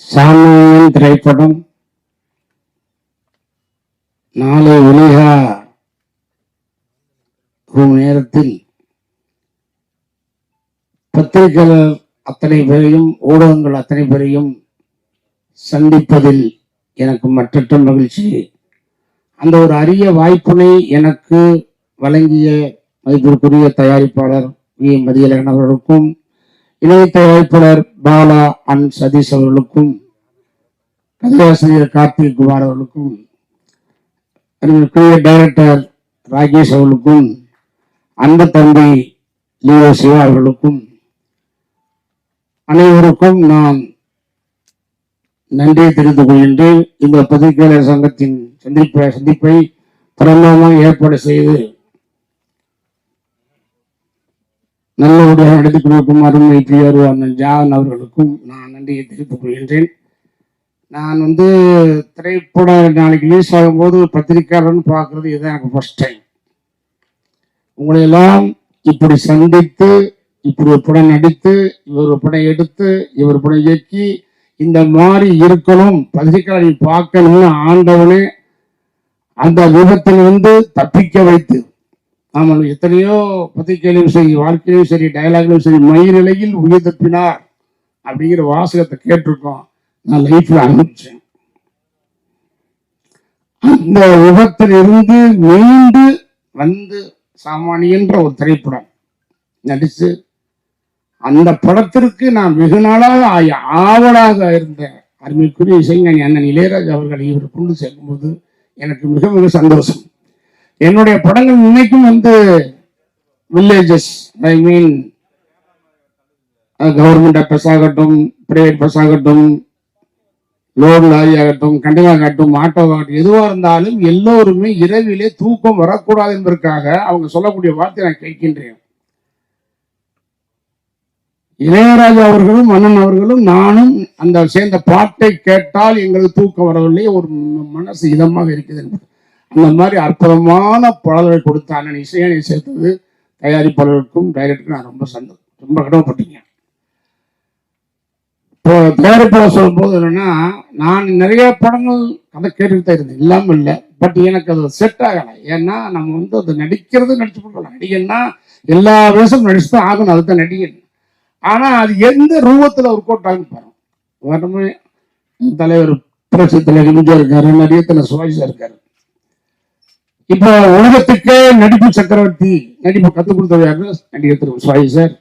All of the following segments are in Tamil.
சாமியின் திரைப்படம் நாளை வெளியா நேரத்தில் பத்திரிகையாளர் அத்தனை பேரையும் ஊடகங்கள் அத்தனை பேரையும் சந்திப்பதில் எனக்கு மற்றற்ற மகிழ்ச்சி. அந்த ஒரு அரிய வாய்ப்பினை எனக்கு வழங்கிய மதிப்பிற்குரிய தயாரிப்பாளர் வி மதியலகன் அவர்களுக்கும் இணை தயாரிப்பாளர் பாலா அன் சதீஷ் அவர்களுக்கும் கதையாசிரியர் கார்த்திக் குமார் அவர்களுக்கும் அன்புக்குரிய டைரக்டர் ராகேஷ் அவர்களுக்கும் அன்பு தம்பி லியோ சிவா அவர்களுக்கும் அனைவருக்கும் நான் நன்றியை தெரிவித்துக் கொள்கின்றேன். இந்த பத்திரிகையாளர் சங்கத்தின் சந்திப்பை சந்திப்பை பிரமாதமாக ஏற்பாடு செய்து நல்லபடியாக நடத்தி கொடுக்கும் அருமை பியர் அண்ணன் ஜான் அவர்களுக்கும் நான் நன்றியை தெரிவித்துக் கொள்கின்றேன். நான் வந்து திரைப்பட நாளைக்கு ரிலீஸ் ஆகும்போது பத்திரிக்கையாளர்னு பார்க்கறது இதுதான் எனக்கு ஃபர்ஸ்ட் டைம் உங்களை எல்லாம் இப்படி சந்தித்து இப்படி ஒரு படம் நடித்து இவர் ஒரு படம் எடுத்து இவர் படம் இயக்கி இந்த மாதிரி இருக்கணும் பத்திரிக்கையாளரை பார்க்கணும்னு ஆண்டவனே அந்த விபத்திலிருந்து தப்பிக்க வைத்து ஆமாம் எத்தனையோ பத்திரிகையிலும் சரி வாழ்க்கையிலும் சரி டயலாக்லையும் சரி மயிரிலையில் உயிர் தப்பினார் அப்படிங்கிற வாசகத்தை கேட்டிருக்கோம். நான் லைஃப்ல அனுப்பிச்சேன் அந்த விபத்திலிருந்து மீண்டு வந்து சாமானியன்ற ஒரு திரைப்படம் நடித்து அந்த படத்திற்கு நான் வெகு நாளாக ஆவலாக இருந்த அருமைக்குரிய இசைஞானி அண்ணன் இளையராஜா அவர்களை இவர் கொண்டு சேர்க்கும்போது எனக்கு மிக மிக சந்தோஷம். என்னுடைய படங்கள் இன்னைக்கும் வந்து villages I mean government bus ஆகட்டும் பிரைவேட் பஸ் ஆகட்டும் லோடு லாரி ஆகட்டும் கண்டெய்னர் ஆகட்டும் ஆட்டோ ஆகட்டும் எதுவாக இருந்தாலும் எல்லோருமே இரவிலே தூக்கம் வரக்கூடாது என்பதற்காக அவங்க சொல்லக்கூடிய வார்த்தை நான் கேட்கின்றேன். இளையராஜா அவர்களும் மன்னன் அவர்களும் நானும் அந்த சேர்ந்த பாட்டை கேட்டால் எங்களுக்கு தூக்கம் வரவில்லை ஒரு மனசு இதமாக இருக்குது என்பது. அந்த மாதிரி அற்புதமான பாடல்களை கொடுத்த அண்ணன் இசையனை சேர்த்தது தயாரிப்பாளருக்கும் டைரக்டருக்கும் நான் ரொம்ப சந்தோஷம். ரொம்ப கடமைப்பட்டீங்க. இப்போ தயாரிப்பாளர் சொல்லும்போது என்னென்னா நான் நிறைய படங்கள் கதை கேட்டுக்கிட்டே தான் இருந்தேன். இல்லாமல் இல்லை. பட் எனக்கு அது செட் ஆகலை. ஏன்னா நம்ம வந்து அது நடிக்கிறது நடிச்சு கொடுக்கலாம் நடிகன்னா எல்லா வேஷமும் நடிச்சு தான் ஆகணும். அதுதான் நடிகன் ஆனால் அது எந்த ரூபத்தில் ஒரு கோட் ஆகும் பாருங்க. வரமே தலைவர் புரட்சி தலைவர் இருக்காரு இருக்காரு. தலைவர் சுவாஜி இருக்காரு. இப்போ உலகத்துக்கே நடிப்பு சக்கரவர்த்தி நடிப்பு கத்துக் கொடுத்தது யாரு? நடிகர் திரு சுவாஜி சார்.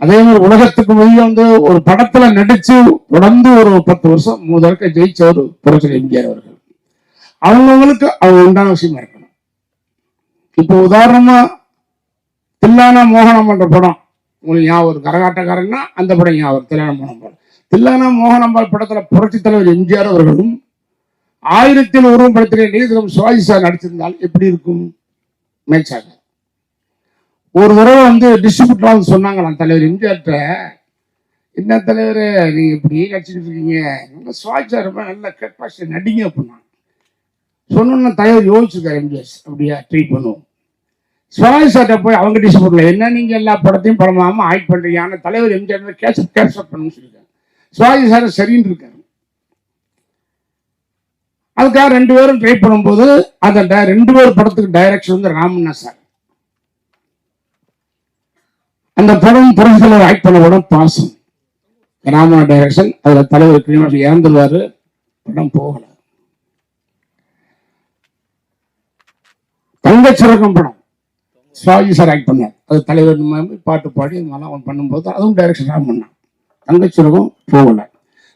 அதே மாதிரி உலகத்துக்கு வெளியே வந்து ஒரு படத்துல நடிச்சு தொடர்ந்து ஒரு பத்து வருஷம் முதற்க ஜெயிச்சவர் புரட்சி எம்ஜிஆர் அவர்கள். அவங்கவுங்களுக்கு அவங்க உண்டான விஷயமா இருக்கணும். இப்போ உதாரணமா தில்லானா மோகனம் என்ற படம் உங்களுக்கு ஞாபகம் இருக்கு. கரகாட்டக்காரன்னா அந்த படம் ஞாபகம் தில்லானா மோகனம் தில்லானா மோகனம்பால் படத்துல புரட்சி தலைவர் எம்ஜிஆர் அவர்களும் ஆயிரத்தில் உருவம் படத்திலே நீதிரம் சுவாஜி சார் நடிச்சிருந்தால் எப்படி இருக்கும்? மேட்சாக. ஒரு தடவை வந்து டிஸ்ட்ரிபியூட்டர் வந்து சொன்னாங்களாம் தலைவர் எம்ஜிஆர்ட்ட என்ன தலைவர் நீங்க இப்படி நடிச்சிட்டு இருக்கீங்க. நல்ல சுவாஜி சார் ரொம்ப நல்ல கெப்பாசிட்டி நடிங்க அப்படின்னா சொன்னோன்னு தலைவர் யோசிச்சிருக்காரு எம்ஜிஆர் அப்படியா ட்ரீட் பண்ணுவோம். சுவாமி சார்கிட்ட போய் அவங்க டிஸ்ட்ரிபியூட்டர்ல என்ன நீங்க எல்லா படத்தையும் படமாமல் ஆக்ட் பண்றீங்க? ஆனால் தலைவர் எம்ஜிஆர் கேஷ் கேப்சர் பண்ணணும்னு சொல்லியிருக்காரு சுவாமி சார் சரின்னு இருக்காரு. அதுக்காக ரெண்டு பேரும் ட்ரை பண்ணும்போது அந்த ரெண்டு பேர் படத்துக்கு டைரக்ஷன் வந்து ராமண்ணா சார் அந்த படம் புரட்சியில் ஆக்ட் பண்ண படம் பாசம். ராமண்ணா டைரக்ஷன் அதுல தலைவர் கிளிநொச்சி இறந்துருவாரு. படம் போகல. தங்கச்சிறக்கம் படம். சிவாஜி சார் ஆக்ட் பண்ணார். அது தலைவர் பாட்டு பாடி இந்த மாதிரிலாம் அவன் பண்ணும்போது அதுவும் டைரக்ஷன் ராமண்ணா. தங்கச்சிறகம் போகலை.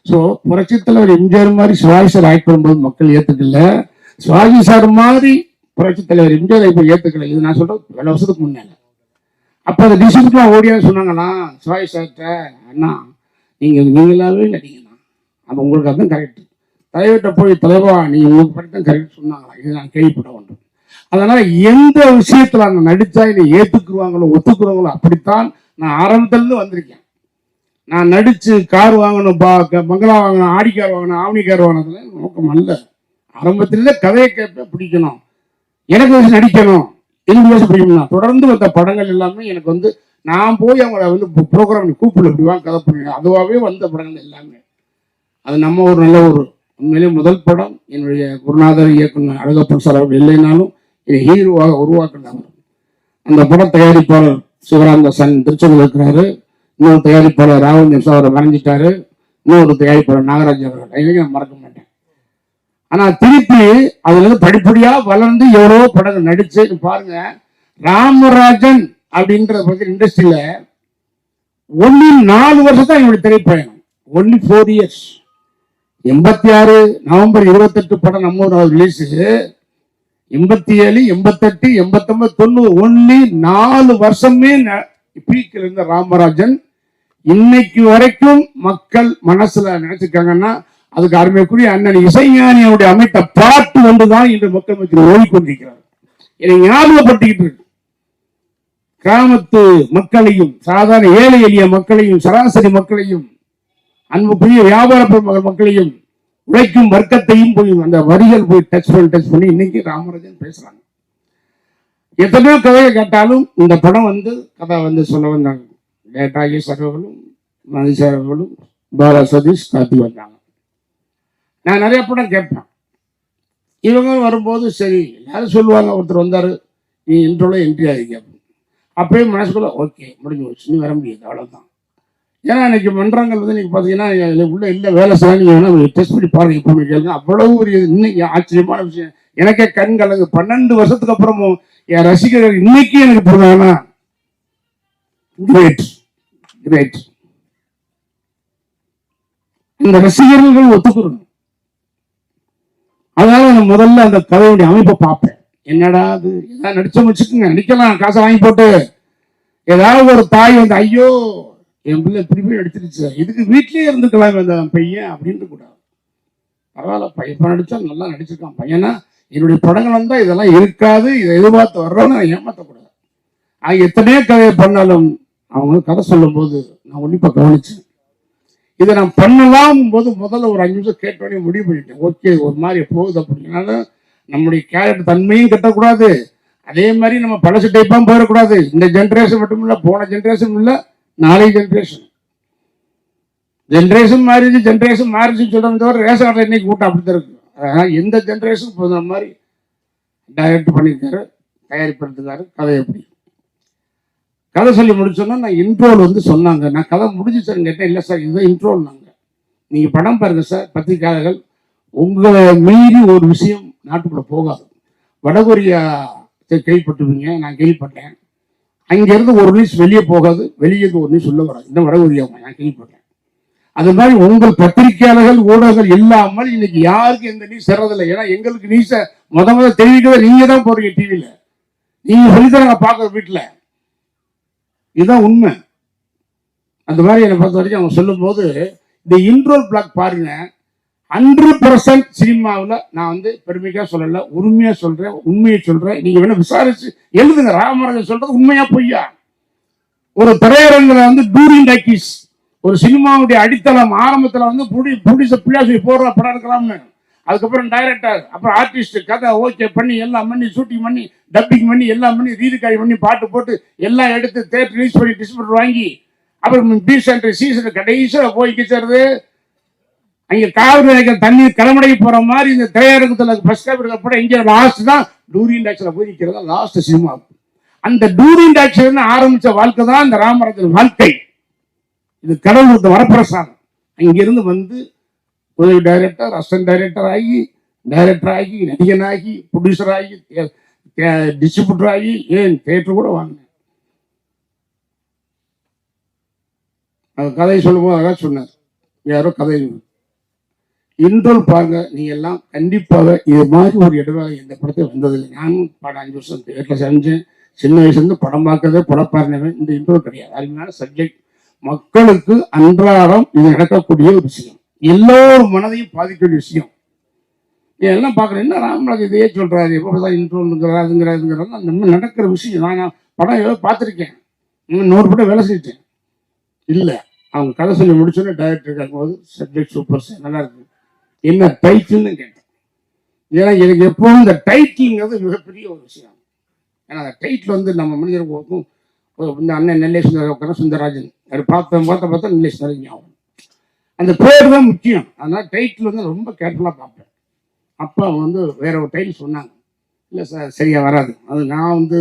ஸோ புரட்சி தலைவர் எம்ஜிஆர் மாதிரி சிவாஜி சார் ஆக்ட் பண்ணும்போது மக்கள் ஏற்றுக்கல சிவாஜி சார் மாதிரி புரட்சி தலைவர் எம்ஜிஆர் இப்போ ஏற்றுக்கல இது நான் சொல்றது பல வருஷத்துக்கு முன்னால. அப்போ அந்த டிசிப்ளின்லாம் ஓடியா சொன்னாங்கன்னா சிவாஜி சார்கிட்ட அண்ணா நீங்கள் நீங்களாவே நடிங்கண்ணா. அது உங்களுக்கு அதுதான் கரெக்ட் தலைவர்கிட்ட போய் தலைவா நீங்கள் உங்களுக்கு படித்தான் கரெக்ட் சொன்னாங்களா இது நான் கேள்விப்பட வேண்டும் அதனால் எந்த விஷயத்தில் அங்கே நடித்தா என்னை ஏற்றுக்குருவாங்களோ ஒத்துக்குருவாங்களோ அப்படித்தான் நான் ஆரம்பத்துலேருந்து வந்திருக்கேன். நான் நடிச்சு கார் வாங்கணும் பா க- பங்களா வாங்கணும் ஆடி கார் வாங்கணும் ஆவணி கார் வாங்கினதுல நோக்கம் அல்ல. ஆரம்பத்தில் கதையை கேட்ப பிடிக்கணும். எனக்கு வந்து நடிக்கணும். எனக்கு பேச பிடிக்கணும் தொடர்ந்து வந்த படங்கள் எல்லாமே எனக்கு வந்து நான் போய் அவங்கள வந்து ப்ரோக்ராம் கூப்பிடல. இப்படி வாங்க கதை பண்ணுங்க அதுவாகவே வந்த படங்கள் எல்லாமே. அது நம்ம ஒரு நல்ல ஒரு உண்மையிலே முதல் படம். என்னுடைய குருநாதர் இயக்குனர் அழகப்பன் சார் அவர்கள் இல்லைனாலும் இதை ஹீரோவாக உருவாக்கினார் அந்த பட தயாரிப்பாளர் சிவராந்த சன் திருச்செந்தூர் இருக்கிறாரு. இன்னொரு தயாரிப்பாளர் ராகுல் சார் அவரை மறைஞ்சிட்டாரு. இன்னொரு தயாரிப்பாளர் நாகராஜ் அவர்கள். இன்னைக்கு நான் மறக்க மாட்டேன். ஆனால் திருப்பி அதுல இருந்து வளர்ந்து எவ்வளவோ படங்கள் நடிச்சு பாருங்க ராமராஜன் அப்படின்ற பற்றி இண்டஸ்ட்ரியில ஒன்லி நாலு வருஷம் தான் என்னுடைய திரைப்பயணம். ஒன்லி ஃபோர் இயர்ஸ் எண்பத்தி ஆறு நவம்பர் இருபத்தெட்டு படம் நம்ம ரிலீஸு எண்பத்தி ஏழு எண்பத்தெட்டு எண்பத்தொன்பது தொண்ணூறு ஒன்லி நாலு வருஷமே பீக்கில் இருந்த ராமராஜன். இன்னைக்கு வரைக்கும் மக்கள் மனசுல நினைச்சிருக்காங்கன்னா அதுக்கு அருமைக்குரிய அண்ணன் இசைஞானியுடைய அமைத்த பாட்டு ஒன்றுதான் இன்று மக்கள் மத்தியில் ஓடிக்கொண்டிருக்கிறார். என்னை ஞாபகப்படுத்திக்கிட்டு இருக்கு. கிராமத்து மக்களையும் சாதாரண ஏழை எளிய மக்களையும் சராசரி மக்களையும் அன்புக்குரிய வியாபார மக்களையும் உழைக்கும் வர்க்கத்தையும் போய் அந்த வரிகள் போய் டச் பண்ணி டச் பண்ணி இன்னைக்கு ராமராஜன் பேசுறாங்க. எத்தனையோ கதையை கேட்டாலும் இந்த படம் வந்து கதை வந்து சொல்ல வந்தாங்க. டேட்டாகி சர்வர்களும் மதிசாரர்களும் பாலா சதீஷ் காத்து வந்தாங்க நான் நிறைய படம் கேட்பேன் இவங்க வரும்போது சரி எல்லாரும் சொல்லுவாங்க ஒருத்தர் வந்தார் நீ இன்ட்ரோவில் என்ட்ரி ஆகி கேட்பேன் அப்பயே மனசுக்குள்ள ஓகே முடிஞ்சு போச்சு நீ வர முடியாது அவ்வளோதான் ஏன்னா இன்னைக்கு மன்றங்கள் வந்து நீங்கள் பார்த்தீங்கன்னா உள்ள இல்லை வேலை செய்ய நீங்க டெஸ்ட் பண்ணி பாருங்க இப்போ கேளுங்க அவ்வளவு ஒரு இன்னைக்கு ஆச்சரியமான விஷயம் எனக்கே கண் கலங்கு பன்னெண்டு வருஷத்துக்கு அப்புறமும் என் ரசிகர்கள் இன்னைக்கு எனக்கு புரிஞ்சாங்கன்னா கிரேட் இந்த ரசிகர்கள் ஒத்துக்கிறோம் அதனால நான் முதல்ல அந்த கதையுடைய அமைப்பை பார்ப்பேன். என்னடா அது ஏதாவது நடிச்ச வச்சுக்கோங்க நடிக்கலாம் காசை வாங்கி போட்டு. ஏதாவது ஒரு தாய் வந்து ஐயோ என் பிள்ளை இப்படி போய் நடிச்சிருச்சு. இதுக்கு வீட்லயே இருந்துக்கலாம் அந்த பையன் அப்படின்ட்டு கூடாது. பரவாயில்ல. பையன் நடிச்சா நல்லா நடிச்சிருக்கான். பையனா என்னுடைய படங்கள் வந்தா இதெல்லாம் இருக்காது. இதை எதிர்பார்த்து வர்றவங்க ஏமாத்தக்கூடாது. ஆக எத்தனையோ கதையை பண்ணாலும் அவங்க கதை சொல்லும்போது நான் உன்னிப்பா கவனிச்சேன். இதை நான் பண்ணலாம் போது முதல்ல ஒரு அஞ்சு நிமிஷம் கேட்டோடனே முடிவு பண்ணிட்டேன். ஓகே ஒரு மாதிரி போகுது அப்படின்னால நம்முடைய கேரக்டர் தன்மையும் கட்டக்கூடாது. அதே மாதிரி நம்ம பழசு டைப்பாக போயிடக்கூடாது. இந்த ஜென்ரேஷன் மட்டும் இல்லை போன ஜென்ரேஷன் இல்லை நாளைய ஜென்ரேஷன் ஜென்ரேஷன் மாறிச்சு ஜென்ரேஷன் மாறிச்சுன்னு சொல்கிறத தவிர ரேஷன் கார்டு இன்னைக்கு கூட்டம் அப்படி தான் இருக்கு. அதனால் எந்த ஜென்ரேஷன் போதுற மாதிரி டைரக்ட் பண்ணியிருக்காரு தயாரிப்படுத்துக்காரு கதை எப்படி? கதை சொல்லி முடிச்சோன்னா நான் இன்ட்ரோல் வந்து சொன்னாங்க. நான் கதை முடிஞ்சிச்சான்னு கேட்டேன் இல்லை சார் இதுதான் இன்ட்ரோல்னாங்க நீங்கள் படம் பாருங்க சார் பத்திரிகையாளர்கள். உங்களை மீறி ஒரு விஷயம் நாட்டுக்குள்ள போகாது. வடகொரியா கேள்விப்பட்டிருப்பீங்க நான் கேள்விப்பட்டேன். அங்கேருந்து ஒரு நியூஸ் வெளியே போகாது வெளியே இருந்து ஒரு நியூஸ் உள்ள வராது. இந்த வடகொரியா நான் கேள்விப்பட்டேன். அது மாதிரி உங்கள் பத்திரிகையாளர்கள் ஊடகங்கள் இல்லாமல் இன்னைக்கு யாருக்கு எந்த நியூஸ் தர்றதில்லை ஏன்னா எங்களுக்கு நியூஸை முத முத தெரிவிக்கவே நீங்கள் தான் போகிறீங்க டிவியில் நீங்கள் சொல்லித்தான் நாங்கள் பார்க்குற வீட்டில். இதுதான் உண்மை. அந்த மாதிரி என்னை பொறுத்த வரைக்கும் அவங்க சொல்லும்போது இந்த இன்ட்ரோல் பிளாக் பாருங்க. ஹண்ட்ரட் பர்சன்ட் சினிமாவில் நான் வந்து பெருமைக்காக சொல்லலை உண்மையாக சொல்கிறேன் உண்மையை சொல்கிறேன் நீங்கள் வேணால் விசாரிச்சு எழுதுங்க. ராமராஜன் சொல்கிறது உண்மையாக பொய்யா? ஒரு திரையரங்கில் வந்து டூரிங் டாக்கிஸ் ஒரு சினிமாவுடைய அடித்தளம் ஆரம்பத்தில் வந்து புடி ப்ரொடியூசர் சொல்லி போடுற படம் எடுக்கலாம்னு. அதுக்கப்புறம் டைரக்டர் அப்புறம் ஆர்டிஸ்ட் கதை ஓகே பண்ணி எல்லாம் பண்ணி ஷூட்டிங் பண்ணி டப்பிங் பண்ணி எல்லாம் பண்ணி ரீதிக்காய் பண்ணி பாட்டு போட்டு எல்லாம் எடுத்து தேட்டர் ரிலீஸ் பண்ணி டிஸ்ட்ரிபியூட்டர் வாங்கி அப்புறம் பி சென்டர் சி சென்டர் கடைசியில் போய் கிச்சறது அங்கே காவிரி நினைக்கிற தண்ணீர் கடமடை போகிற மாதிரி இந்த திரையரங்கத்தில் ஃபர்ஸ்ட் காப்பி படம் இங்கே லாஸ்ட் தான். டூரியன் டாக்ஸில் போய் நிற்கிறது லாஸ்ட் சினிமா அந்த டூரின் டாக்ஸில் ஆரம்பித்த வாழ்க்கை தான் இந்த ராமராஜன் வாழ்க்கை. இது கடவுளுக்கு வரப்பிரசாதம். அங்கிருந்து வந்து உதவி டைரக்டர் அசிஸ்டன்ட் டைரக்டர் ஆகி டைரக்டர் ஆகி நடிகனாகி ப்ரொடியூசர் ஆகி டிஸ்ட்ரிபியூட்டர் ஆகி ஏன் தேட்டர் கூட வாங்கினேன். கதை சொல்லும்போது அதான் சொன்னார். யாரோ கதை இன்றோல் பாருங்க நீங்க எல்லாம் கண்டிப்பாக இது மாதிரி ஒரு இடமாக இந்த படத்தை வந்ததில்லை. நானும் படம் அஞ்சு வருஷம் தேட்டரில் செஞ்சேன். சின்ன வயசுலேருந்து படம் பார்க்கறதே படப்பாருனவன் இந்த இன்ட்ரோல் கிடையாது. அருமையான சப்ஜெக்ட் மக்களுக்கு அன்றாடம் இது நடக்கக்கூடிய ஒரு விஷயம். எல்லோரும் மனதையும் பாதிக்கக்கூடிய விஷயம். எல்லாம் பார்க்குறேன். என்ன ராமராஜ் இதையே சொல்கிறாரு எப்போ தான் அந்த மாதிரி நடக்கிற விஷயம். நான் படம் ஏதோ பார்த்துருக்கேன். இன்னும் நூறு படம் வேலை செஞ்சுட்டேன். இல்லை. அவங்க கதை சொல்லி முடிச்சோன்னே டைரக்டர் கேட்கும்போது சப்ஜெக்ட் சூப்பர் சார் நல்லா இருக்கு. என்ன டைட்டில்னு கேட்டேன். ஏன்னா எனக்கு எப்போதும் இந்த டைட்டில்ங்கிறது மிகப்பெரிய ஒரு விஷயம். ஏன்னா அந்த டைட்டில் வந்து நம்ம மனிதர்களுக்கும் இந்த அண்ணன் நெல்லை சுந்தர உட்கார சுந்தரராஜன். அவர் பார்த்த பார்த்த பார்த்தா நெல்லை ஞாபகம். அந்த பேர் தான் முக்கியம். அதனால் டைட்டில் வந்து ரொம்ப கேர்ஃபுல்லாக பார்ப்பேன். அப்போ வந்து வேற ஒரு டைட்டில் சொன்னாங்க. இல்லை சார் சரியாக வராது. அது நான் வந்து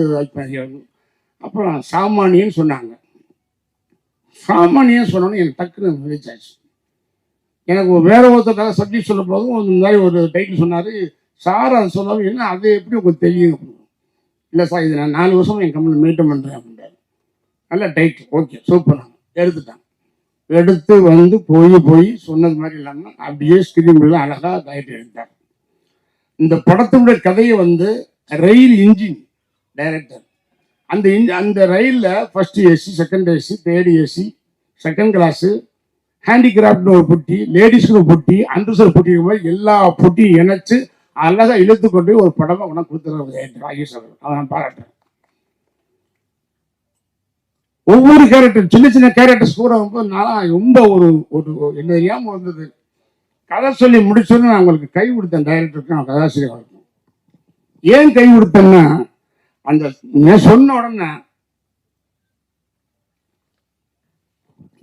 அப்புறம் சாமானியன்னு சொன்னாங்க. சாமானியன் சொன்னோன்னே எனக்கு டக்குன்னு ரீச் ஆச்சு. எனக்கு வேற ஒருத்தருக்காக சப்ஜெக்ட் சொல்லும் போதும் இந்த மாதிரி ஒரு டைட்டில் சொன்னார். சார் அதை சொல்லாமல் என்ன அது எப்படி உங்களுக்கு தெரியும்? இல்லை சார் இது நான் நாலு வருஷம் என் கம்பெனி மெயின்டைன் பண்ணுறேன் அப்படின்றாரு. நல்ல டைட்டில் ஓகே சூப்பர் எடுத்துட்டான் எடுத்து வந்து போய் போய் சொன்னது மாதிரி இல்லாமல் அப்படியே ஸ்கிரீன்ல அழகாக டைட்டில் எடுத்தார். இந்த படத்தினுடைய கதையை வந்து ரயில் இன்ஜின் டைரக்டர் அந்த இன்ஜி அந்த ரயிலில் first AC second AC third AC second class ஹேண்டிகிராஃப்ட்னு ஒரு பொட்டி லேடிஸ்னு ஒரு பொட்டி அண்டர்சர் பொட்டி மாதிரி எல்லா பொட்டியும் இணைச்சு அழகாக இழுத்து கொண்டு ஒரு படமாக உனக்கு கொடுத்துருவாங்க ராகேஷ் அவர்கள் அதை நான் பாராட்டுறேன். ஒவ்வொரு கேரக்டர் சின்ன சின்ன கேரக்டர்ஸ் கூட வந்து நான் ரொம்ப ஒரு ஒரு என்ன தெரியாம வந்தது. கதை சொல்லி முடிச்சோன்னு நான் உங்களுக்கு கை கொடுத்தேன் டைரக்டருக்கும் கதாசிரியர்களுக்கும் ஏன் கை கொடுத்தேன்னா அந்த நான் சொன்ன உடனே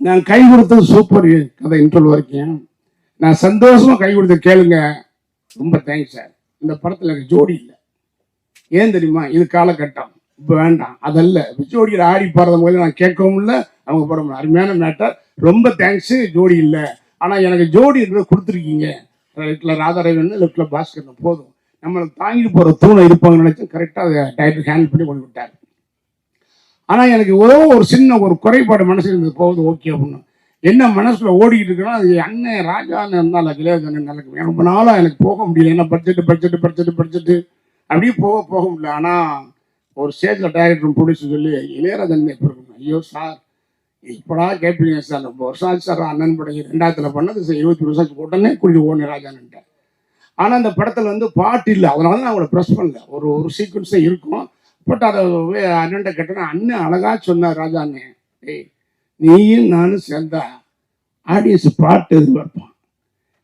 நான் கை கொடுத்தது சூப்பர் கதை இன்டர்வல் வரைக்கும். நான் சந்தோஷமா கை கொடுத்த கேளுங்க. ரொம்ப தேங்க்ஸ் சார் இந்த படத்தில் எனக்கு ஜோடி இல்லை. ஏன் தெரியுமா? இது காலகட்டம். இப்போ வேண்டாம். அதல்ல. இப்ப ஜோடியில் ஆடி பாடுறது போது நான் கேட்கவும் இல்லை. அவங்க படம் அருமையான மேட்டர் ரொம்ப தேங்க்ஸு ஜோடி இல்லை. ஆனால் எனக்கு ஜோடி இருக்கிறத கொடுத்துருக்கீங்க. லெஃப்டில் ராதாரவன் லெஃப்டில் பாஸ்கர் போதும். நம்மளை தாங்கிட்டு போகிற தூணை இருப்பாங்கன்னு நினச்சி கரெக்டாக அதை டைரக்டர் ஹேண்டில் பண்ணி கொண்டு விட்டார். ஆனால் எனக்கு ஏதோ ஒரு சின்ன ஒரு குறைபாடு மனசில் இருந்தது. போகுது ஓகே அப்படின்னு. என்ன மனசில் ஓடிக்கிட்டு இருக்குன்னா அது அண்ணன் ராஜான்னு இருந்தால் இளையராஜா எனக்கு ரொம்ப நாளாக எனக்கு போக முடியல. ஏன்னா பட்ஜெட்டு பட்ஜெட்டு பட்ஜெட்டு பட்ஜெட்டு அப்படியே போக போக முடியல. ஆனால் ஒரு ஸ்டேஜில் டைரக்டர் ப்ரொடியூசர் சொல்லி இளையராஜன் எப்போ இருக்கணும் ஐயோ சார் இப்படா கேட்பீங்க சார் ரொம்ப வருஷம் ஆச்சு சார் அண்ணன் படம் ரெண்டாயிரத்தில் பண்ணது சார் இருபத்தி வருஷம் ஆச்சு உடனே குடிச்சு ஓடனே ராஜான்ட்டேன் ஆனால் அந்த படத்தில் வந்து பாட்டு இல்லை. அதனால தான் அவங்கள ப்ரெஸ் பண்ணல. ஒரு ஒரு சீக்வன்ஸே இருக்கும். பட் அதை அண்ணன்ட்ட கேட்டேன்னா அண்ணன் அழகா சொன்னார் ராஜா அண்ணன் ஏய் நீயும் நானும் சேர்ந்தா ஆடியன்ஸ் பாட்டு எதிர்பார்ப்பான்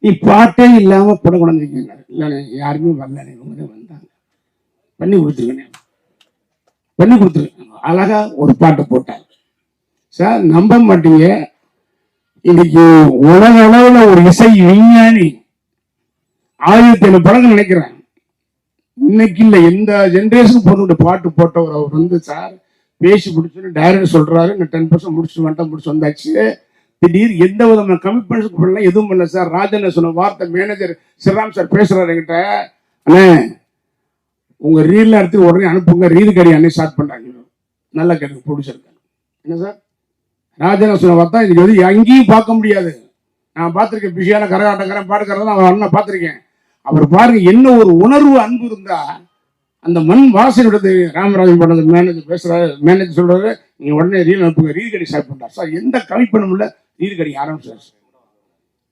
நீ பாட்டே இல்லாமல் படம் குழந்தைங்க இல்லைண்ணே யாருமே வரல. உங்களே வந்தாங்க. பண்ணி கொடுத்துருக்கேன். பண்ணி கொடுத்துருக்காங்க. அழகா ஒரு பாட்டு போட்டாங்க சார் நம்ப மாட்டீங்க. இன்னைக்கு உலக அளவில் ஒரு இசை விஞ்ஞானி ஆயிரத்தி ஐநூறு படங்கள் நினைக்கிறேன் இன்னைக்கு இல்லை எந்த ஜென்ரேஷன் பொண்ணு பாட்டு போட்டவர்? அவர் வந்து சார் பேசி முடிச்சுன்னு டைரக்டர் சொல்றாரு. நான் டென் பர்சன்ட் முடிச்சு வந்துட்டேன் முடிச்சு வந்தாச்சு. திடீர் எந்த விதமான கமிட்மெண்ட்ஸ் பண்ணல எதுவும் பண்ணல சார். ராஜன் சொன்ன வார்த்தை மேனேஜர் சிவராம் சார் பேசுறாரு என்கிட்ட. அண்ணே உங்க ரீல்ல எடுத்து உடனே அனுப்புங்க. ரீல் கடி அன்னை ஸ்டார்ட் பண்றாங்க. நல்ல கடி பிடிச்சிருக்காங்க என்ன சார் ராஜன சொன்ன பார்த்தா இது வந்து எங்கேயும் பார்க்க முடியாது. நான் பார்த்துருக்கேன் பிஸியான கரகாட்டக்காரன் பாடுக்கிறத நான் அண்ணன் பார்த்துருக்கேன். அவர் பாருங்க என்ன ஒரு உணர்வு அன்பு இருந்தா அந்த மண் வாசனை விடுது ராமராஜன் பண்ணது மேனேஜர் பேசுறாரு மேனேஜர் சொல்றாரு நீங்க உடனே ரீல் அனுப்புங்க. ரீல் கடி ஸ்டார்ட் பண்றாரு. சார் எந்த கமிட்மெண்ட் இல்ல ரீல் கடி ஆரம்பிச்சார் சார்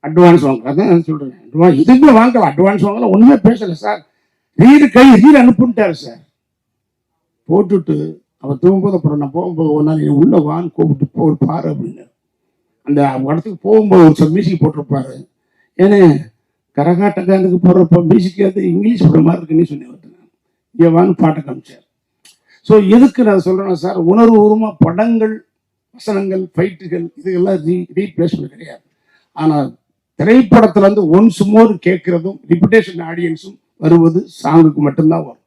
அட்வான்ஸ் வாங்க அதான் சொல்றேன். அட்வான்ஸ் இதுக்குள்ள வாங்கலாம் அட்வான்ஸ் வாங்கலாம் ஒண்ணுமே பேசல சார் ரீல் கை ரீல் அனுப்புட்டாரு சார் போட்டுட்டு அவர் தூங்கும்போது அப்புறம் நான் போகும்போது ஒரு நாள் உள்ள வான்னு கூப்பிட்டு போ பாரு அப்படின்னு. அந்த இடத்துக்கு போகும்போது ஒரு சார் மியூசிக் போட்டிருப்பாரு. ஏன்னா கரகாட்டக்காரனுக்கு போடுறப்ப மியூசிக் அது இங்கிலீஷ் போடுற மாதிரி இருக்குன்னு சொல்லி அவர்ட்ட நான். வான்னு பாட்டை காமிச்சார். ஸோ எதுக்கு நான் சொல்றேன்னா சார் உணர்வுபூர்வமா படங்கள் வசனங்கள் ஃபைட்டுகள் இதுகெல்லாம் ரீ ரீப்ளேஸ்மெண்ட் கிடையாது. ஆனால் திரைப்படத்துல வந்து ஒன்ஸ் மோர் கேட்கறதும் ரிப்பிட்டேஷன் ஆடியன்ஸும் வருவது சாங்குக்கு மட்டும்தான் வரும்.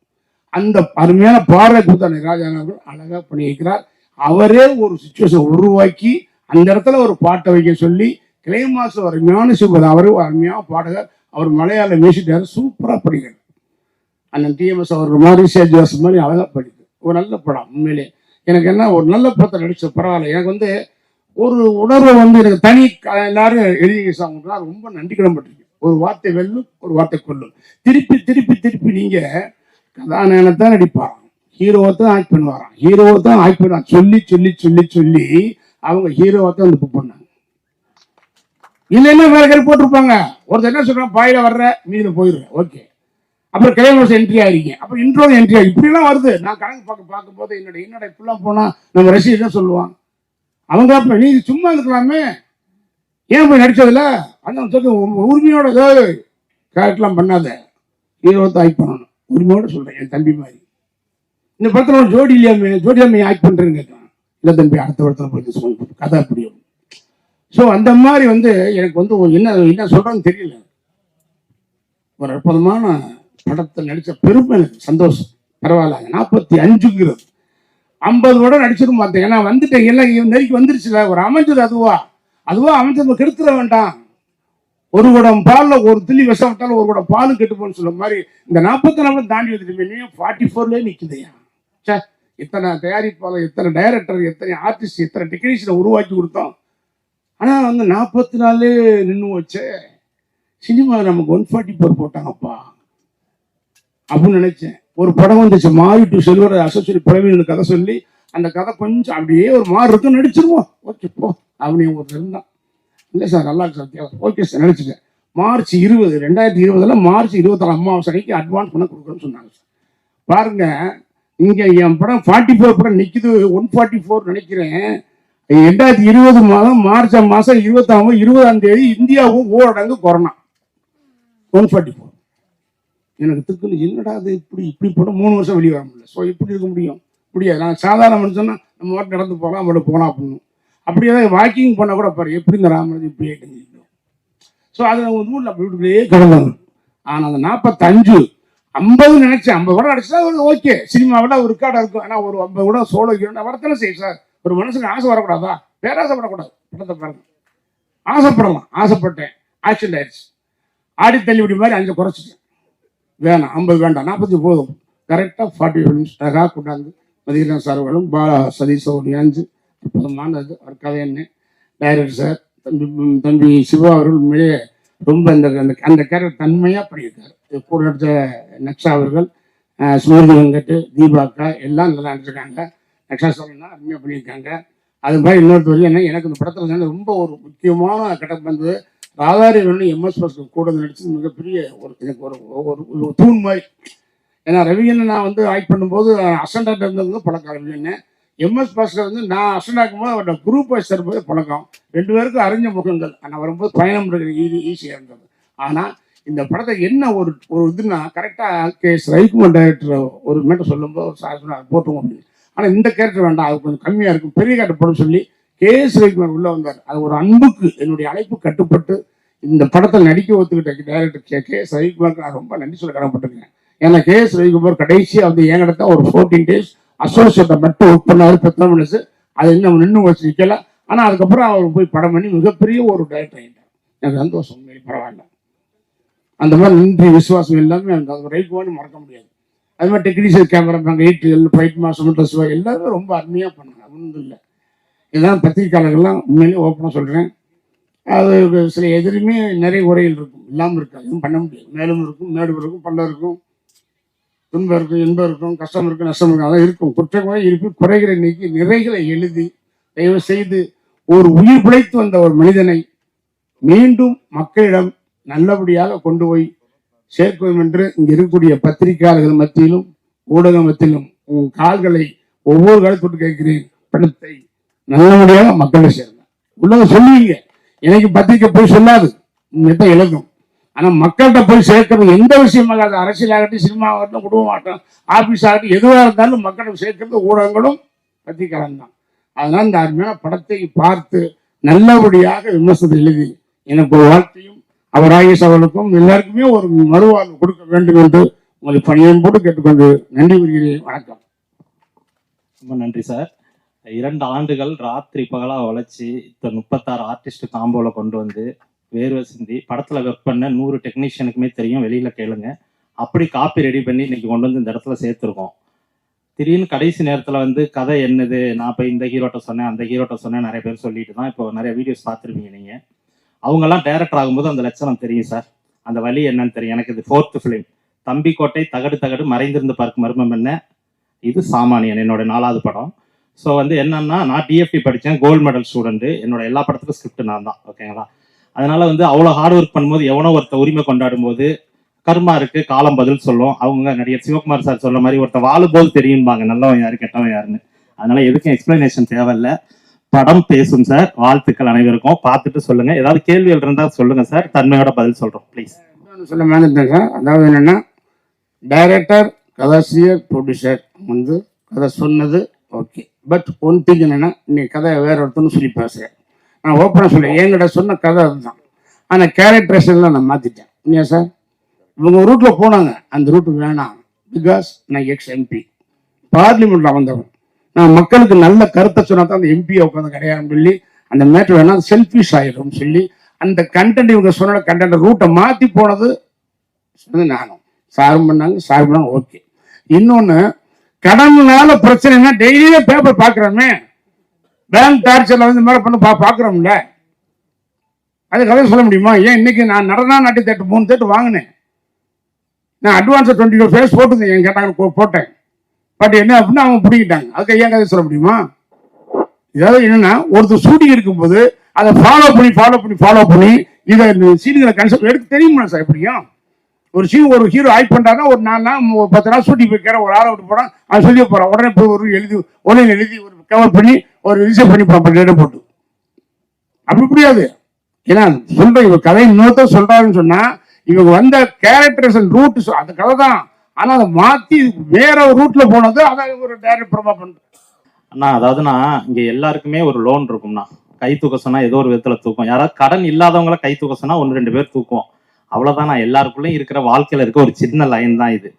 அந்த அருமையான பாடலை கூத்தாணி ராஜான் அவர்கள் அழகாக பண்ணி வைக்கிறார் அவரே ஒரு சுச்சுவேஷன் உருவாக்கி அந்த இடத்துல ஒரு பாட்டை வைக்க சொல்லி கிளைமாஸ் அருமையான சிவர் அவர் அருமையான பாடகர். அவர் மலையாள மியூசிக் சூப்பராக படிக்கிறார். அண்ணன் டிஎம்எஸ் அவர் மாதிரி சேஜ் மாதிரி அழகாக படிக்கு ஒரு நல்ல படம் உண்மையிலே. எனக்கு என்ன ஒரு நல்ல படத்தை நடிச்ச பரவாயில்ல. எனக்கு வந்து ஒரு உணர்வை வந்து எனக்கு தனி எல்லாரும் எழுதிங்க சாங்கன்னா ரொம்ப நன்றி கடன்பட்டிருக்கேன் ஒரு வார்த்தை வெல்லும் ஒரு வார்த்தை கொல்லும். திருப்பி திருப்பி திருப்பி நீங்க கதாநாயகத்தான் நடிப்பாராம். ஹீரோவை தான் ஆக்ட் பண்ணுவாராம். ஹீரோவை தான் ஆக்ட் பண்ணுவாங்க சொல்லி சொல்லி சொல்லி சொல்லி அவங்க ஹீரோவை தான் புக் பண்ணாங்க. இல்லைன்னா வேற கரு போட்டிருப்பாங்க. ஒருத்தர் என்ன சொல்றான்? பாயில வர்ற மீதில போயிடுறேன் ஓகே அப்புறம் கிளைமேக்ஸ் என்ட்ரி ஆயிருக்கீங்க அப்புறம் இன்ட்ரோ என்ட்ரி ஆகி இப்படிலாம் வருது. நான் கணக்கு பார்க்க பார்க்கும் போது என்னோட என்னோட இப்படிலாம் போனா நம்ம ரசிகர் தான் சொல்லுவான் அவங்க அப்ப நீ சும்மா இருக்கலாமே ஏன் போய் நடிச்சதுல? அண்ணன் சொல்லி உரிமையோட ஏதாவது கேரக்டர்லாம் பண்ணாத. ஹீரோ தான் ஆக்ட் பண்ணணும். உரிமையோட சொல்றேன் என் தம்பி மாதிரி. இந்த படத்துல ஒரு ஜோடி இல்லையாமே ஜோடி இல்லாம ஆக்ட் பண்றேன்னு கேட்கலாம் இல்ல தம்பி அடுத்த படத்துல போய் சொல்லி கதை அப்படி ஸோ அந்த மாதிரி வந்து எனக்கு வந்து என்ன என்ன சொல்கிறேன்னு தெரியல. ஒரு அற்புதமான படத்தில் நடித்த பெருமை எனக்கு சந்தோஷம். பரவாயில்ல நாற்பத்தி அஞ்சுங்கிறது. ஐம்பது கூட நடிச்சிருக்க மாட்டேன் ஏன்னா வந்துட்டேன். எல்லாம் நெருக்கி வந்துருச்சுல ஒரு அமைஞ்சது அதுவா? அதுவா அமைச்சர் கெடுத்துட வேண்டாம். ஒரு குடம் பால்ல ஒரு துளி விஷம் விட்டாலும் ஒரு குடம் பாலும் கெட்டு போன்னு சொல்ல மாதிரி இந்த நாற்பத்தி நாலு தாண்டி வந்துட்டு ஃபார்ட்டி ஃபோர்லேயே நிற்குதையா சே இத்தனை தயாரிப்பாளர் எத்தனை டைரக்டர் எத்தனை ஆர்டிஸ்ட் இத்தனை டெக்னீஷியனை உருவாக்கி கொடுத்தோம். ஆனால் வந்து நாற்பத்தி நாலு நின்று வச்சே சினிமா நமக்கு ஒன் ஃபார்ட்டி ஃபோர் போட்டாங்கப்பா. அப்படின்னு நினைச்சேன். ஒரு படம் வந்துச்சு. மாறி டு செல்வர் அசோசியேட் பிரவீன் கதை சொல்லி அந்த கதை கொஞ்சம் அப்படியே ஒரு மாறு இருக்கும் நடிச்சிருவோம். ஓகே போ. அப்படின்னு ஒரு இருந்தான் இல்லை சார் நல்லா இருக்கு சார் ஓகே சார் நடிச்சிட்டேன். மார்ச் இருபது ரெண்டாயிரத்தி இருபதுல மார்ச் இருபத்தாறு அம்மாவாசை அன்னைக்கு அட்வான்ஸ் பண்ண கொடுக்குறேன்னு சொன்னாங்க சார். பாருங்க இங்கே என் படம் ஃபார்ட்டி ஃபோர் படம் நிற்கிது ஒன் ஃபார்ட்டி ஃபோர் நினைக்கிறேன். ரெண்டாயிரத்தி இருபது மாதம் மார்ச் மாதம் இருபத்தாம் இருபதாம் தேதி இந்தியாவும் ஊரடங்கு கொரோனா. ஒன் ஃபார்ட்டி ஃபோர் எனக்கு திக்குன்னு என்னடா அது இப்படி இப்படி படம் மூணு வருஷம் வெளியே வர முடியல. ஸோ இப்படி இருக்க முடியும்? முடியாது நான் சாதாரண மனுஷன்னா நம்ம வாட்டி நடந்து போகலாம் நம்மளோட போகலாம் அப்படின்னு அப்படியே தான் வாக்கிங் பண்ணால் கூட பாரு எப்படி இந்த ராமராஜ் இப்படி ஆகிட்டு ஸோ அது நம்ம ஊரில் அப்படி இப்படியே கிடந்தாங்க ஆனால் அந்த நாற்பத்தஞ்சு ஐம்பது நினைச்சேன் ஐம்பது கூட அடிச்சா ஓகே சினிமாவில் ஒரு ரெக்கார்டாக இருக்கும். ஆனால் ஒரு ஐம்பது கூட சோழ ஹீரோ வரத்தானே செய்யும் சார். ஒரு மனுஷனுக்கு ஆசை வரக்கூடாதா? பேராசைப்படக்கூடாது படத்தை பாருங்க. ஆசைப்படலாம். ஆசைப்பட்டேன். ஆக்சிடென்ட் ஆயிடுச்சு ஆடி தள்ளிபடி மாதிரி அஞ்சு குறைச்சிட்டேன். வேணாம் ஐம்பது வேண்டாம். நாற்பத்தி போதும். கரெக்டாக ஃபார்ட்டி ஃபிலிம்ஸ் அழகாக கொண்டாந்து மதியரன் சார் அவர்களும் பாலா சதீஷ் அவர்கள் இணைஞ்சு அற்புதமான அது அவர் கதை என்ன? டைரக்டர் சார் தம்பி தம்பி சிவா அவர்கள் உண்மையிலே ரொம்ப அந்த அந்த அந்த கேரக்டர் தன்மையாக பண்ணியிருக்காரு. கூட நடித்த நக்ஷா அவர்கள் சுமதி வெங்கட் தீபாக்கா எல்லாம் நல்லா நடிச்சிருக்காங்க. நக்ஷா சொல்லலாம் அருமையாக பண்ணியிருக்காங்க. அது மாதிரி இன்னொரு வந்து என்ன? எனக்கு இந்த படத்தில் வந்து ரொம்ப ஒரு முக்கியமான கட்டம் வந்து ராதாரி எம்எஸ் பஸ் கூட நடிச்சது மிகப்பெரிய ஒரு எனக்கு ஒரு ஒரு தூண் மாதிரி ஏன்னா ரவிகண்ணன் நான் வந்து ஆக்ட் பண்ணும்போது அசண்டாக இருந்தது பழக்கம். ரவிகண்ணன் எம்எஸ் பாஸ்கர் வந்து நான் அசண்டாக்கும் போது அவரோட குரூப் வைஸ் தரும்போது பழக்கம். ரெண்டு பேருக்கும் அறிஞ்ச முகங்கள். நான் வரும்போது பயணம் இருக்கிற ஈஸி ஈஸியாக இருந்தது. ஆனால் இந்த படத்தை என்ன ஒரு ஒரு இதுன்னா கரெக்டாக கே எஸ் ரவிக்குமார் டைரக்டர் ஒரு மேட்டர் சொல்லும்போது சார் சொன்னார் போட்டுவோம் அப்படின்னு. ஆனால் இந்த கேரக்டர் வேண்டாம். அது கொஞ்சம் கம்மியாக இருக்கும். பெரிய கேரக்டர் படம் சொல்லி கே எஸ் ரவிக்குமார் உள்ளே வந்தார். அது ஒரு அன்புக்கு என்னுடைய அழைப்பு கட்டுப்பட்டு இந்த படத்தில் நடிக்க ஒத்துக்கிட்ட டைரக்டர் கே கே எஸ் ரவிக்குமாருக்கு நான் ரொம்ப நன்றி சொல்ல கடமைப்பட்டிருக்கேன். ஏன்னா கேஎஸ் ரவிக்குமார் கடைசியாக வந்து என்கிட்ட ஒரு ஃபோர்டீன் டேஸ் அசோசியேட்டை மட்டும் ஒர்க் பண்ணாரு பத்து மனசு அது இன்னும் நின்று வச்சு நிற்கல ஆனால் அதுக்கப்புறம் அவர் போய் படம் பண்ணி மிகப்பெரிய ஒரு டைரக்டர் ஆகிட்டார் எனக்கு சந்தோஷம் உண்மையிலே பரவாயில்ல. அந்த மாதிரி நன்றி விசுவாசம் எல்லாமே எனக்கு அது ரவிக்குமார்னு மறக்க முடியாது. அது மாதிரி டெக்னீஷியல் கேமரா நாங்கள் எல் ஃபைட் மாசம் சிவா எல்லாருமே ரொம்ப அருமையாக பண்ணாங்க. ஒன்றும் இல்லை. இதுதான் பத்திரிக்கையாளர்கள்லாம் உண்மையிலேயே ஓப்பனாக சொல்கிறேன் அது சில எதிரியுமே நிறைய உரைகள் இருக்கும். இல்லாமல் இருக்காது. எதுவும் பண்ண முடியாது. மேலும் இருக்கும் மேடும் இருக்கும் பள்ளம் இருக்கும். துன்பம் இருக்கும் இன்பம் இருக்கும் கஷ்டம் இருக்கும் நஷ்டம் இருக்கும் அதெல்லாம் இருக்கும். குற்றங்களை இருப்பி குறைகளை நீக்கி நிறைகளை எழுதி தயவு செய்து ஒரு உயிர் பிழைத்து வந்த ஒரு மனிதனை மீண்டும் மக்களிடம் நல்லபடியாக கொண்டு போய் சேர்க்கும் என்று இங்கே இருக்கக்கூடிய பத்திரிகையாளர்கள் மத்தியிலும் ஊடக மத்தியிலும் உன் கால்களை ஒவ்வொரு காலத்தொட்டு கேட்கிறேன். படத்தை நல்லபடியாக மக்களை சேர்ந்தேன் உள்ளதை சொல்லுவீங்க. எனக்கு பத்திரிக்கை போய் சொல்லாது. உங்கள்கிட்ட இழக்கும். ஆனா மக்கள்கிட்ட போய் சேர்க்கறது எந்த விஷயமாக அது அரசியலாகட்டும் சினிமா ஆகட்டும் குடும்பம் ஆகட்டும் ஆபீஸ் ஆகட்டும் எதுவாக இருந்தாலும் மக்களை சேர்க்கறது ஊடகங்களும் பத்திரிக்கையாளர் தான். அதனால் இந்த அருமையான படத்தை பார்த்து நல்லபடியாக விமர்சனம் எழுதி எனக்கு ஒரு வாழ்த்தையும் அவர் ஆயுஷ் அவர்களுக்கும் எல்லாருக்குமே ஒரு மறுவாழ்வு கொடுக்க வேண்டும் என்று உங்களை பணியம் போட்டு கேட்டுக்கொண்டு நன்றி கூறுகிறேன். வணக்கம். ரொம்ப நன்றி சார். இரண்டு ஆண்டுகள் ராத்திரி பகலாக உழைச்சி இப்போ முப்பத்தாறு ஆர்டிஸ்ட் காம்போவில் கொண்டு வந்து வேர்வை சிந்தி. படத்தில் ஒர்க் பண்ண நூறு டெக்னீஷியனுக்குமே தெரியும். வெளியில் கேளுங்க. அப்படி காப்பி ரெடி பண்ணி இன்னைக்கு கொண்டு வந்து இந்த இடத்துல சேர்த்துருக்கோம். திடீர்னு கடைசி நேரத்தில் வந்து கதை என்னது? நான் போய் இந்த ஹீரோட்ட சொன்னேன் அந்த ஹீரோட்ட சொன்னேன் நிறைய பேர் சொல்லிட்டு தான் இப்போ நிறைய வீடியோஸ் பார்த்துருப்பீங்க நீங்கள் அவங்கெல்லாம் டைரக்டர் ஆகும்போது அந்த லட்சணம் தெரியும் சார் அந்த வழி என்னன்னு தெரியும். எனக்கு இது ஃபோர்த்து ஃபிலிம் தம்பி கோட்டை தகடு தகடு மறைந்திருந்து பார்க்கும் மர்மம் என்ன? இது சாமானியன் என்னோட நாலாவது படம். ஸோ வந்து என்னன்னா நான் டிஎஃப்டி படித்தேன் கோல்டு மெடல் ஸ்டூடெண்ட் என்னோட எல்லா படத்துக்கும் ஸ்கிரிப்ட் நான் தான். ஓகேங்களா அதனால வந்து அவ்வளோ ஹார்ட் ஒர்க் பண்ணும்போது எவனோ ஒருத்த உரிமை கொண்டாடும் போது கர்மா இருக்கு காலம் பதில் சொல்லும் அவங்க நடிகர் சிவகுமார் சார் சொல்ற மாதிரி ஒருத்த வாழும்போது தெரியும்பாங்க. நல்லவன் யாரு கெட்டவன் யாருன்னு. அதனால எதுக்கும் எக்ஸ்பிளனேஷன் தேவையில்லை. படம் பேசும் சார் வாழ்த்துக்கள் அனைவருக்கும். பார்த்துட்டு சொல்லுங்க. ஏதாவது கேள்விகள் இருந்தா சொல்லுங்க சார் தன்மையோட பதில் சொல்றோம் ப்ளீஸ் சொல்ல மறந்துட்டேன் சார் அதாவது என்னன்னா டைரக்டர் கதாசிரியர் ப்ரொடியூசர் வந்து கதை சொன்னது ஓகே பட் ஒன் திங் என்னன்னா நீ கதை வேற ஒருத்தன்னு சொல்லி பேசுகிறேன் நான் ஓப்பனாக சொல்ல என்கிட்ட சொன்ன கதை அதுதான். ஆனால் கேரக்டரைசேஷன்லாம் நான் மாற்றிட்டேன் இல்லையா சார் இவங்க ரூட்டில் போனாங்க. அந்த ரூட்டு வேணாம். பிகாஸ் நான் எக்ஸ் எம்பி பார்லிமெண்ட்டில் வந்தவன். நான் மக்களுக்கு நல்ல கருத்தை சொன்னா தான் அந்த எம்பியை உட்காந்து கிடையாதுன்னு சொல்லி அந்த மேட்ரு வேணா செல்ஃபிஷ் ஆயிடும் சொல்லி அந்த கண்டென்ட் இவங்க சொன்ன கண்டென்ட் ரூட்டை மாற்றி போனது சொன்னது நானும். சாரும் பண்ணாங்க. சார் பண்ணாங்க ஓகே இன்னொன்று கடன்னால பிரச்சனைனா டெய்லியே பேப்பர் பார்க்குறோமே பேங்க் டார்ச்சரில் வந்து மேலே பண்ணி பா பார்க்குறோம்ல அது கதை சொல்ல முடியுமா? ஏன் இன்னைக்கு நான் நடனா நாட்டி தேட்டு மூணு தேட்டு வாங்கினேன். நான் அட்வான்ஸை டுவெண்ட்டி டூ ஃபேஸ் போட்டுருந்தேன் என் கேட்டாங்க போ- போட்டேன். பட் என்ன அப்படின்னா அவங்க பிடிக்கிட்டாங்க அதுக்கு ஏன் கதை சொல்ல முடியுமா? இதாவது என்னன்னா ஒருத்தர் ஷூட்டிங் இருக்கும்போது அதை ஃபாலோ பண்ணி ஃபாலோ பண்ணி ஃபாலோ பண்ணி இதை சீனுங்களை கன்செப்ட் எடுக்க தெரியுமா சார் எப்படியும் ஒரு சீன் ஒரு ஹீரோ ஆக்ட் பண்றாருன்னா ஒரு நாலு நாள் பத்து நாள் ஷூட்டிங் போய்க்கிற ஒரு ஆளை விட்டு போனா அவன் சொல்லி போகிறான் உடனே போய் ஒரு எழுதி உடனே எழுதி ஒரு கவர் பண்ணி ஒரு ரிஜிஸ்டர் பண்ணி பார்ப்பேன் போட்டு. அப்படி முடியாது ஏன்னா சொல்ற இவங்க கதை இன்னொருத்தர் சொல்றாருன்னு சொன்னா இவங்க வந்த கேரக்டர்ஸ் ரூட் அந்த கதை தான். ஆனா அதை மாத்தி வேற ஒரு ரூட்ல போனது அதை ஒரு டைரக்ட் பிரமா பண்றேன் அண்ணா அதாவதுண்ணா இங்க எல்லாருக்குமே ஒரு லோன் இருக்கும்ண்ணா. கை தூக்க சொன்னா ஏதோ ஒரு விதத்துல தூக்கும். யாராவது கடன் இல்லாதவங்கள கை தூக்க சொன்னா ஒன்று ரெண்டு பேர் தூக்குவோம். அவ்வளவுதான் நான் எல்லாருக்குள்ளயும் இருக்கிற வாழ்க்கையில இருக்க ஒரு சின்ன லைன் தான் இது.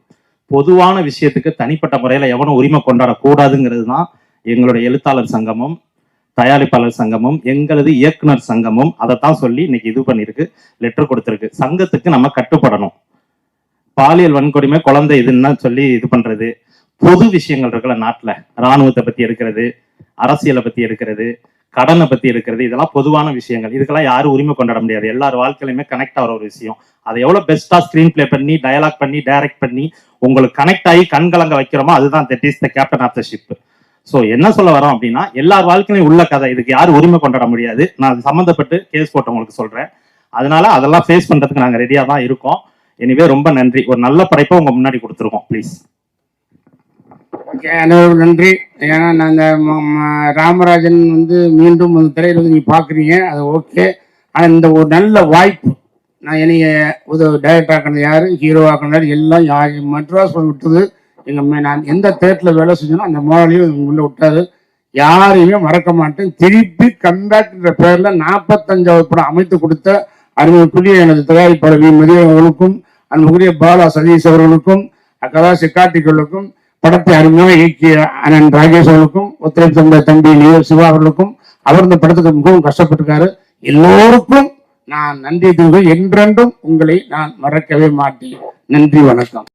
பொதுவான விஷயத்துக்கு தனிப்பட்ட முறையில எவனும் உரிமை கொண்டாடக்கூடாதுங்கிறது தான் எங்களுடைய எழுத்தாளர் சங்கமும் தயாரிப்பாளர் சங்கமும் எங்களது இயக்குனர் சங்கமும் அதைத்தான் சொல்லி இன்னைக்கு இது பண்ணியிருக்கு லெட்டர் கொடுத்துருக்கு. சங்கத்துக்கு நம்ம கட்டுப்படணும். பாலியல் வன்கொடுமை குழந்தை இதுன்னு சொல்லி இது பண்றது. பொது விஷயங்கள் இருக்குல்ல நாட்டில். ராணுவத்தை பத்தி எடுக்கிறது அரசியலை பத்தி எடுக்கிறது கடனை பத்தி எடுக்கிறது இதெல்லாம் பொதுவான விஷயங்கள். இதுக்கெல்லாம் யாரும் உரிமை கொண்டாட முடியாது. எல்லார் வாழ்க்கையிலுமே கனெக்ட் ஆகிற ஒரு விஷயம். அதை எவ்வளோ பெஸ்ட்டாக ஸ்க்ரீன் ப்ளே பண்ணி டயலாக் பண்ணி டைரக்ட் பண்ணி உங்களுக்கு கனெக்ட் ஆகி கண்கலங்க வைக்கிறோமோ அதுதான் that is the captain of the ship so என்ன சொல்ல வரோம் அப்படின்னா எல்லார் வாழ்க்கையிலும் உள்ள கதை இதுக்கு யாரும் உரிமை கொண்டாட முடியாது. நான் அது சம்மந்தப்பட்டு கேஸ் போட்டவங்களுக்கு சொல்றேன். அதனால அதெல்லாம் ஃபேஸ் பண்றதுக்கு நாங்க ரெடியா தான் இருக்கோம். எனவே ரொம்ப நன்றி. ஒரு நல்ல படைப்பை உங்க முன்னாடி கொடுத்துருக்கோம் ப்ளீஸ் ஓகே நன்றி. ஏன்னா நாங்கள் ராமராஜன் வந்து மீண்டும் அந்த திரையில் வந்து நீங்கள் பார்க்குறீங்க அது ஓகே ஆனால் இந்த ஒரு நல்ல வாய்ப்பு நான் என்னைய உதவி டைரக்டர் ஆக்கினது யார் ஹீரோ ஆக்கினது எல்லாம் யார் மெட்ராஸ் விட்டது எங்கள் நான் எந்த தேட்டரில் வேலை செஞ்சனோ அந்த மாடலையும் உள்ள விட்டாரு. யாரையுமே மறக்க மாட்டேன். திருப்பி கம்பேக்ட்ன்ற பேரில் நாற்பத்தஞ்சாவது படம் அமைத்து கொடுத்த அருமைக்குரிய எனது தயாரிப்பாளர் வி. மதிய அவர்களுக்கும் அன்புக்குரிய பாலா சதீஷ் அவர்களுக்கும் அக்கதா சிக்காட்டிகளுக்கும் படத்தை அருமையாக இயக்கிய அண்ணன் ராகேஷ் அவர்களுக்கும் ஒத்துழைப்பு தந்த தம்பி லியோ சிவா அவர்களுக்கும் அவர் இந்த படத்துக்கு மிகவும் கஷ்டப்பட்டிருக்காரு. எல்லோருக்கும் நான் நன்றி தூங்க என்றென்றும் உங்களை நான் மறக்கவே மாட்டேன். நன்றி வணக்கம்.